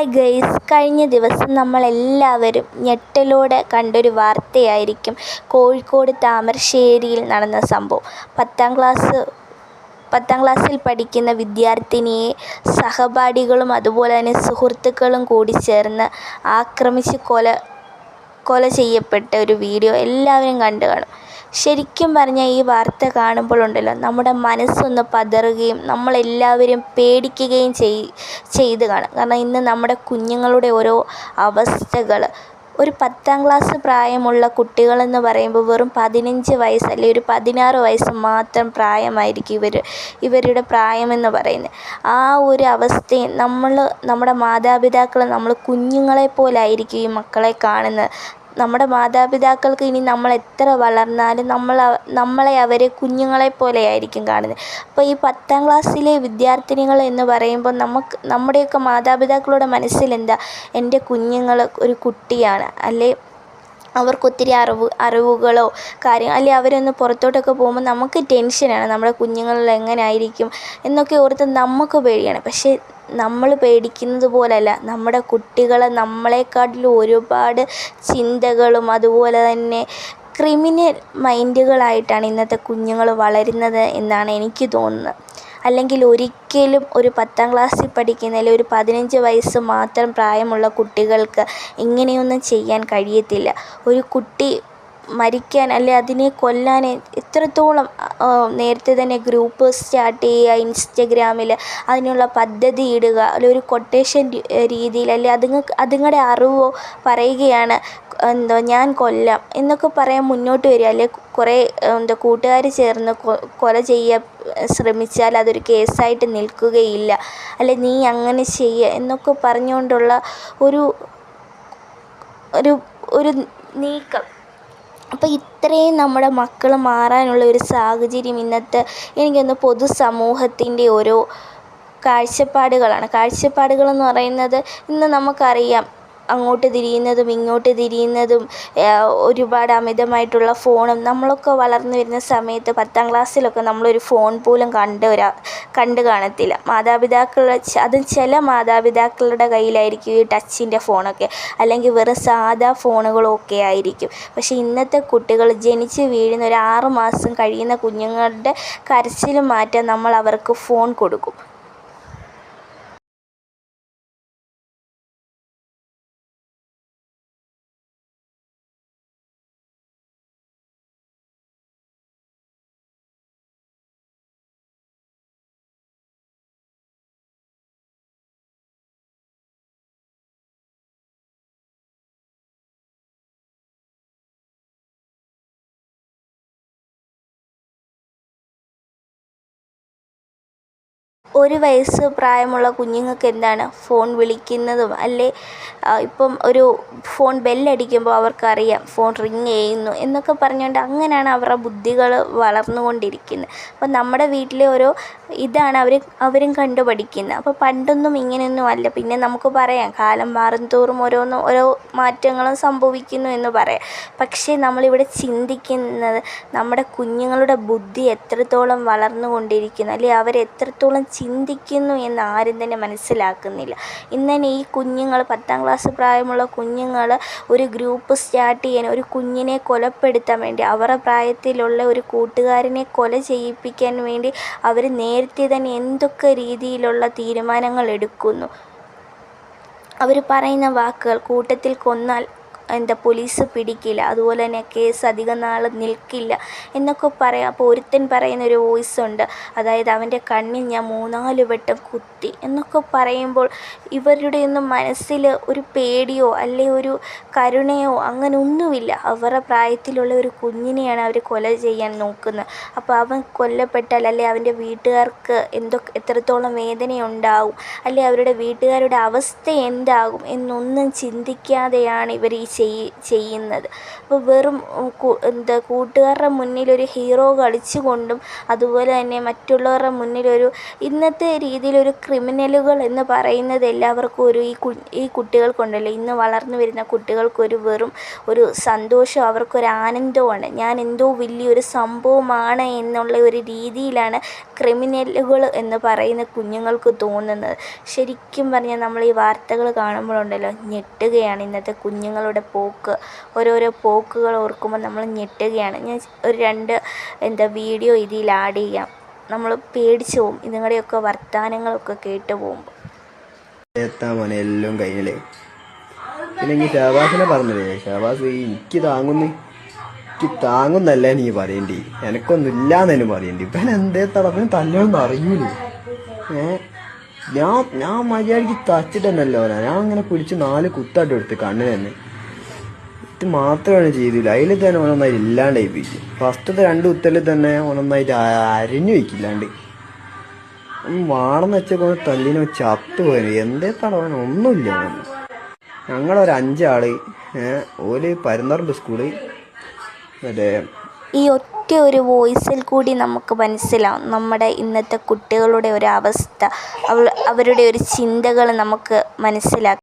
Hi guys കഴിഞ്ഞ ദിവസം നമ്മളെല്ലാവരും ഞെട്ടലോടെ കണ്ടൊരു വാർത്തയായിരിക്കും കോഴിക്കോട് താമരശ്ശേരിയിൽ നടന്ന സംഭവം. പത്താം ക്ലാസ് പത്താം ക്ലാസ്സിൽ പഠിക്കുന്ന വിദ്യാർത്ഥിനിയെ സഹപാഠികളും അതുപോലെ തന്നെ സുഹൃത്തുക്കളും കൂടി ചേർന്ന് ആക്രമിച്ച് കൊല കൊല ചെയ്യപ്പെട്ട ഒരു വീഡിയോ എല്ലാവരും കണ്ടു കാണും. ശരിക്കും പറഞ്ഞാൽ ഈ വാർത്ത കാണുമ്പോഴുണ്ടല്ലോ നമ്മുടെ മനസ്സൊന്ന് പതറുകയും നമ്മളെല്ലാവരും പേടിക്കുകയും ചെയ് ചെയ്ത് കാണും. കാരണം ഇന്ന് നമ്മുടെ കുഞ്ഞുങ്ങളുടെ ഓരോ അവസ്ഥകൾ ഒരു പത്താം ക്ലാസ് പ്രായമുള്ള കുട്ടികളെന്ന് പറയുമ്പോൾ വെറും പതിനഞ്ച് വയസ്സ് അല്ലെങ്കിൽ ഒരു പതിനാറ് വയസ്സ് മാത്രം പ്രായമായിരിക്കും ഇവർ ഇവരുടെ പ്രായമെന്ന് പറയുന്നത്. ആ ഒരു അവസ്ഥയെ നമ്മൾ നമ്മുടെ മാതാപിതാക്കൾ നമ്മൾ കുഞ്ഞുങ്ങളെ പോലായിരിക്കും ഈ മക്കളെ കാണുന്നത്. നമ്മുടെ മാതാപിതാക്കൾക്ക് ഇനി നമ്മൾ എത്ര വളർന്നാലും നമ്മൾ നമ്മളെ അവർ കുഞ്ഞുങ്ങളെ പോലെയായിരിക്കും കാണുന്നത്. അപ്പോൾ ഈ പത്താം ക്ലാസ്സിലെ വിദ്യാർത്ഥിനികൾ എന്ന് പറയുമ്പോൾ നമുക്ക് നമ്മുടെയൊക്കെ മാതാപിതാക്കളുടെ മനസ്സിലെന്താ? എന്റെ കുഞ്ഞുങ്ങൾ ഒരു കുട്ടിയാണ്. അല്ലെ അവർക്കൊത്തിരി അറിവ് അറിവുകളോ കാര്യം അല്ലെങ്കിൽ അവരൊന്ന് പുറത്തോട്ടൊക്കെ പോകുമ്പോൾ നമുക്ക് ടെൻഷനാണ് നമ്മുടെ കുഞ്ഞുങ്ങൾ എങ്ങനെ ആയിരിക്കും എന്നൊക്കെ ഓർത്ത് നമുക്ക് പേടിയാണ്. പക്ഷേ നമ്മൾ പേടിക്കുന്നത് പോലല്ല. നമ്മുടെ കുട്ടികളെ നമ്മളെക്കാട്ടിലും ഒരുപാട് ചിന്തകളും അതുപോലെ തന്നെ ക്രിമിനൽ മൈൻഡുകളായിട്ടാണ് ഇന്നത്തെ കുഞ്ഞുങ്ങൾ വളരുന്നത് എന്നാണ് എനിക്ക് തോന്നുന്നത്. അല്ലെങ്കിൽ ഒരിക്കലും ഒരു പത്താം ക്ലാസ്സിൽ പഠിക്കുന്ന അല്ലെങ്കിൽ ഒരു പതിനഞ്ച് വയസ്സ് മാത്രം പ്രായമുള്ള കുട്ടികൾക്ക് ഇങ്ങനെയൊന്നും ചെയ്യാൻ കഴിയത്തില്ല. ഒരു കുട്ടി മരിക്കാൻ അല്ലെ അതിനെ കൊല്ലാൻ എത്രത്തോളം നേരത്തെ തന്നെ ഗ്രൂപ്പ് സ്റ്റാർട്ട് ചെയ്യുക ഇൻസ്റ്റഗ്രാമിൽ അതിനുള്ള പദ്ധതി ഇടുക അല്ലെ ഒരു കൊട്ടേഷൻ രീതിയിൽ അല്ലെ അതുങ്ങ അതുങ്ങളുടെ അറിവോ പറയുകയാണ് എന്താ ഞാൻ കൊല്ലാം എന്നൊക്കെ പറയാൻ മുന്നോട്ട് വരിക. അല്ലെ കുറേ എന്താ കൂട്ടുകാർ ചേർന്ന് കൊല ചെയ്യാൻ ശ്രമിച്ചാൽ അതൊരു കേസായിട്ട് നിൽക്കുകയില്ല. അല്ലെ നീ അങ്ങനെ ചെയ്യുക എന്നൊക്കെ പറഞ്ഞുകൊണ്ടുള്ള ഒരു ഒരു ഒരു നീക്കം. അപ്പോൾ ഇത്രയും നമ്മുടെ മക്കൾ മാറാനുള്ള ഒരു സാഹചര്യം ഇന്നത്തെ എനിക്കൊന്ന് പൊതുസമൂഹത്തിന്റെ ഓരോ കാഴ്ചപ്പാടുകളാണ്. കാഴ്ചപ്പാടുകളെന്ന് പറയുന്നത് ഇന്ന് നമുക്കറിയാം. അങ്ങോട്ട് തിരിയുന്നതും ഇങ്ങോട്ട് തിരിയുന്നതും ഒരുപാട് അമിതമായിട്ടുള്ള ഫോണും നമ്മളൊക്കെ വളർന്നു വരുന്ന സമയത്ത് പത്താം ക്ലാസ്സിലൊക്കെ നമ്മളൊരു ഫോൺ പോലും കണ്ട് ഒരാ കണ്ട് കാണത്തില്ല. മാതാപിതാക്കൾ അതും ചില മാതാപിതാക്കളുടെ കയ്യിലായിരിക്കും ഈ ടച്ചിന്റെ ഫോണൊക്കെ. അല്ലെങ്കിൽ വെറും സാധാ ഫോണുകളൊക്കെ ആയിരിക്കും. പക്ഷേ ഇന്നത്തെ കുട്ടികൾ ജനിച്ച് വീഴുന്ന ഒരു ആറ് മാസം കഴിയുന്ന കുഞ്ഞുങ്ങളുടെ കരച്ചിൽ മാറ്റാൻ നമ്മൾ അവർക്ക് ഫോൺ കൊടുക്കും. ഒരു വയസ്സ് പ്രായമുള്ള കുഞ്ഞുങ്ങൾക്ക് എന്താണ് ഫോൺ വിളിക്കുന്നതും അല്ലെ? ഇപ്പം ഒരു ഫോൺ ബെല്ലടിക്കുമ്പോൾ അവർക്കറിയാം ഫോൺ റിങ് ചെയ്യുന്നു എന്നൊക്കെ പറഞ്ഞുകൊണ്ട് അങ്ങനെയാണ് അവരുടെ ബുദ്ധികൾ വളർന്നുകൊണ്ടിരിക്കുന്നത്. അപ്പം നമ്മുടെ വീട്ടിലെ ഓരോ ഇതാണ് അവർ അവരും കണ്ടു പഠിക്കുന്നത് അപ്പോൾ പണ്ടൊന്നും ഇങ്ങനെയൊന്നും അല്ല. പിന്നെ നമുക്ക് പറയാം കാലം മാറും തോറും ഓരോന്ന് ഓരോ മാറ്റങ്ങളും സംഭവിക്കുന്നു എന്ന് പറയാം. പക്ഷേ നമ്മളിവിടെ ചിന്തിക്കുന്നത് നമ്മുടെ കുഞ്ഞുങ്ങളുടെ ബുദ്ധി എത്രത്തോളം വളർന്നുകൊണ്ടിരിക്കുന്നു അല്ലെങ്കിൽ അവരെത്രത്തോളം ചിന്തിക്കുന്നു എന്ന് ആരും തന്നെ മനസ്സിലാക്കുന്നില്ല. ഇന്ന് ഈ കുഞ്ഞുങ്ങൾ പത്താം ക്ലാസ് പ്രായമുള്ള കുഞ്ഞുങ്ങൾ ഒരു ഗ്രൂപ്പ് സ്റ്റാർട്ട് ചെയ്യാൻ ഒരു കുഞ്ഞിനെ കൊലപ്പെടുത്താൻ വേണ്ടി അവരുടെ പ്രായത്തിലുള്ള ഒരു കൂട്ടുകാരനെ കൊല ചെയ്യിപ്പിക്കാൻ വേണ്ടി അവർ നേരത്തെ തന്നെ എന്തൊക്കെ രീതിയിലുള്ള തീരുമാനങ്ങൾ എടുക്കുന്നു. അവർ പറയുന്ന വാക്കുകൾ കൂട്ടത്തിൽ കൊന്നാൽ എന്താ പോലീസ് പിടിക്കില്ല. അതുപോലെ തന്നെ കേസ് അധികം നാൾ നിൽക്കില്ല എന്നൊക്കെ പറയാം. അപ്പോൾ ഒരുത്തൻ പറയുന്ന ഒരു വോയിസ് ഉണ്ട്. അതായത് അവന്റെ കണ്ണിൽ ഞാൻ മൂന്നാൽ വട്ടം കുത്തി എന്നൊക്കെ പറയുമ്പോൾ ഇവരുടെയൊന്നും മനസ്സിൽ ഒരു പേടിയോ അല്ലെ ഒരു കരുണയോ അങ്ങനെ ഒന്നുമില്ല. അവരുടെ പ്രായത്തിലുള്ള ഒരു കുഞ്ഞിനെയാണ് അവർ കൊല ചെയ്യാൻ നോക്കുന്നത്. അപ്പോൾ അവൻ കൊല്ലപ്പെട്ടാൽ അല്ലെ അവന്റെ വീട്ടുകാർക്ക് എന്തൊക്കെ എത്രത്തോളം വേദനയുണ്ടാവും. അല്ലെ അവരുടെ വീട്ടുകാരുടെ അവസ്ഥ എന്താകും എന്നൊന്നും ചിന്തിക്കാതെയാണ് ഇവർ ഈ ചെയ് ചെയ്യുന്നത്. അപ്പോൾ വെറും എന്താ കൂട്ടുകാരുടെ മുന്നിലൊരു ഹീറോ കളിച്ചുകൊണ്ടും അതുപോലെ തന്നെ മറ്റുള്ളവരുടെ മുന്നിലൊരു ഇന്നത്തെ രീതിയിലൊരു ക്രിമിനലുകൾ എന്ന് പറയുന്നത് എല്ലാവർക്കും ഒരു ഈ കു ഈ കുട്ടികൾക്കുണ്ടല്ലോ. ഇന്ന് വളർന്നു വരുന്ന കുട്ടികൾക്കൊരു വെറും ഒരു സന്തോഷം അവർക്കൊരു ആനന്ദമാണ് ഞാൻ എന്തോ വലിയൊരു സംഭവമാണ് എന്നുള്ള ഒരു രീതിയിലാണ് ക്രിമിനലുകൾ എന്ന് പറയുന്ന കുഞ്ഞുങ്ങൾക്ക് തോന്നുന്നത്. ശരിക്കും പറഞ്ഞാൽ നമ്മൾ ഈ വാർത്തകൾ കാണുമ്പോഴുണ്ടല്ലോ ഞെട്ടുകയാണ് ഇന്നത്തെ കുഞ്ഞുങ്ങളുടെ പോക്ക് ഓരോരോ പോക്കുകൾ ഓർക്കുമ്പോൾ നമ്മൾ ഞെട്ടുകയാണ്. ഞാൻ ഒരു രണ്ട് എന്താ വീഡിയോ ഇതിൽ ആഡ് ചെയ്യാം. നമ്മൾ പേടിച്ചു പോവും. ഇതുങ്ങളുടെയൊക്കെ വർത്തമാനങ്ങളൊക്കെ കേട്ട് പോകുമ്പോൾ. എത്താൻ മോനെ എല്ലാം കഴിഞ്ഞില്ലേ? പിന്നെ ഈ ഷാബാസിനെ പറഞ്ഞില്ലേ? ഷാബാസ് എനിക്ക് താങ്ങുന്നു എനിക്ക് താങ്ങുന്നല്ല നീ പറയേണ്ടി? എനക്കൊന്നും ഇല്ലാന്ന് പറയേണ്ടി. ഇവൻ എന്തേ തടപ്പിന് തല്ലൊന്നും അറിയൂലേ. ഏ? ഞാൻ ഞാൻ മര്യാദയ്ക്ക് തച്ചിട്ടെന്നല്ലോ ഞാൻ അങ്ങനെ പിടിച്ച് നാല് കുത്താട്ട് എടുത്ത് കണ്ണിന് ഇത് മാത്രമാണ് ചെയ്തില്ല അതിൽ തന്നെ ഓനൊന്നായി ഇല്ലാണ്ടായിപ്പിക്കും ഫസ്റ്റത്തെ രണ്ട് കുത്തലിൽ തന്നെ ഓനൊന്നായിട്ട് അരിഞ്ഞു വയ്ക്കില്ലാണ്ട് വാണെന്ന് വെച്ചപ്പോൾ തല്ലിന് ചത്തു പോയത് എന്തേ തടവാൻ ഒന്നുമില്ല. ഞങ്ങളൊരു അഞ്ചാൾ ഓൽ പരുന്നറമ്പ് സ്കൂൾ മറ്റേ ഈ ഒറ്റ ഒരു വോയിസിൽ കൂടി നമുക്ക് മനസ്സിലാവും നമ്മുടെ ഇന്നത്തെ കുട്ടികളുടെ ഒരു അവസ്ഥ അവ അവരുടെ ഒരു ചിന്തകൾ നമുക്ക് മനസ്സിലാക്കാം